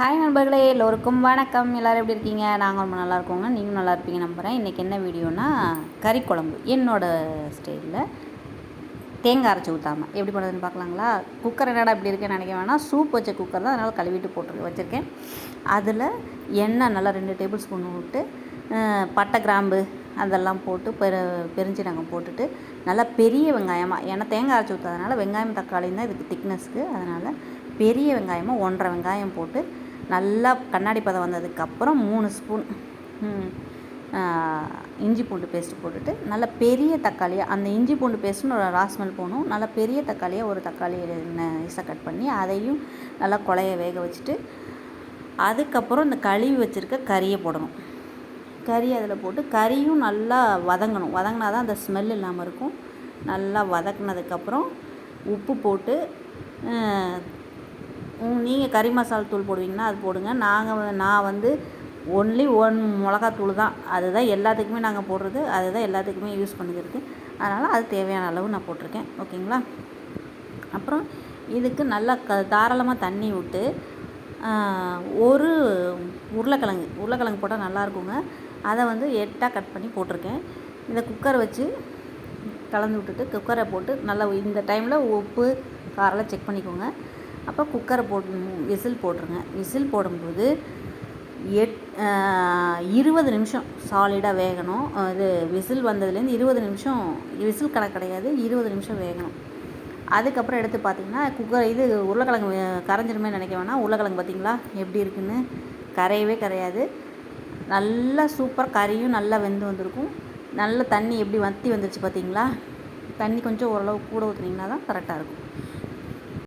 Hi நண்பர்களே எல்லோருக்கும் வணக்கம். எல்லோரும் எப்படி இருக்கீங்க? நாங்கள் ரொம்ப நல்லா இருக்கோங்க. நீங்களும் நல்லா இருப்பீங்க நம்புகிறேன் இன்றைக்கி என்ன வீடியோனா கறி குழம்பு. என்னோடய ஸ்டைலில் தேங்காய் அரைச்சி ஊற்றாமல் எப்படி பண்ணுறதுன்னு பார்க்கலாங்களா? குக்கர் என்னடா இப்படி இருக்குன்னு நினைக்க வேணாம். சூப் வச்ச குக்கர் தான் அதனால் கழுவிட்டு போட்டு வச்சுருக்கேன். அதில் எண்ணெய் நல்லா ரெண்டு டேபிள் ஸ்பூன் விட்டு பட்டை கிராம்பு அதெல்லாம் போட்டு பெரு பெருஞ்சீரகம் போட்டுட்டு நல்லா பெரிய வெங்காயமாக ஏன்னா தேங்காய் அரைச்சி ஊற்றாதனால வெங்காயம் தக்காளியும் தான் இதுக்கு திக்னஸ்க்கு அதனால் பெரிய வெங்காயமாக ஒன்றரை வெங்காயம் போட்டு நல்லா கண்ணாடி பதம் வந்ததுக்கப்புறம் மூணு ஸ்பூன் இஞ்சி பூண்டு பேஸ்ட்டு போட்டுட்டு நல்ல பெரிய தக்காளியாக அந்த இஞ்சி பூண்டு பேஸ்ட்டுன்னு ஒரு ராஸ்மெல் போகணும். நல்ல பெரிய தக்காளியாக ஒரு தக்காளி நைஸாக கட் பண்ணி அதையும் நல்லா குழைய வேக வச்சுட்டு அதுக்கப்புறம் இந்த கழுவி வச்சுருக்க கறியை போடணும். கறி அதில் போட்டு கறியும் நல்லா வதங்கணும். வதங்கினா தான் அந்த ஸ்மெல் இல்லாமல் இருக்கும். நல்லா வதக்குனதுக்கப்புறம் உப்பு போட்டு நீங்கள் கறி மசாலா தூள் போடுவீங்கன்னா அது போடுங்க. நாங்கள் நான் வந்து ஒன்லி ஒன் மிளகாத்தூள் தான். அதுதான் எல்லாத்துக்குமே நாங்கள் போடுறது. அதுதான் எல்லாத்துக்குமே யூஸ் பண்ணிக்கிறது. அதனால் அது தேவையான அளவு நான் போட்டிருக்கேன். ஓகேங்களா? அப்புறம் இதுக்கு நல்லா க தாராளமாக தண்ணி விட்டு ஒரு உருளைக்கிழங்கு. உருளைக்கிழங்கு போட்டால் நல்லா இருக்குங்க. அதை வந்து எட்டாக கட் பண்ணி போட்டிருக்கேன். இந்த குக்கர் வச்சு கலந்து விட்டுட்டு குக்கரை போட்டு நல்லா இந்த டைமில் உப்பு காரெல்லாம் செக் பண்ணிக்கோங்க. அப்போ குக்கரை போட்டு விசில் போட்டுருங்க. விசில் போடும்போது எட் இருபது நிமிஷம் சாலிடாக வேகணும். இது விசில் வந்ததுலேருந்து இருபது நிமிஷம் விசில் கணக்கு கிடையாது இருபது நிமிஷம் வேகணும். அதுக்கப்புறம் எடுத்து பார்த்தீங்கன்னா குக்கர் இது உருளைக்கிழங்கு கரைஞ்சிருமே நினைக்க வேணாம். உருளைக்கிழங்கு பார்த்தீங்களா? எப்படி இருக்குன்னு? கரையவே கரையாது. நல்லா சூப்பர் கறியும் நல்லா வெந்து வந்திருக்கும். நல்ல தண்ணி எப்படி வற்றி வந்துருச்சு பார்த்தீங்களா? தண்ணி கொஞ்சம் ஓரளவு கூட ஊற்றுனீங்கன்னா தான் கரெக்டாக இருக்கும்.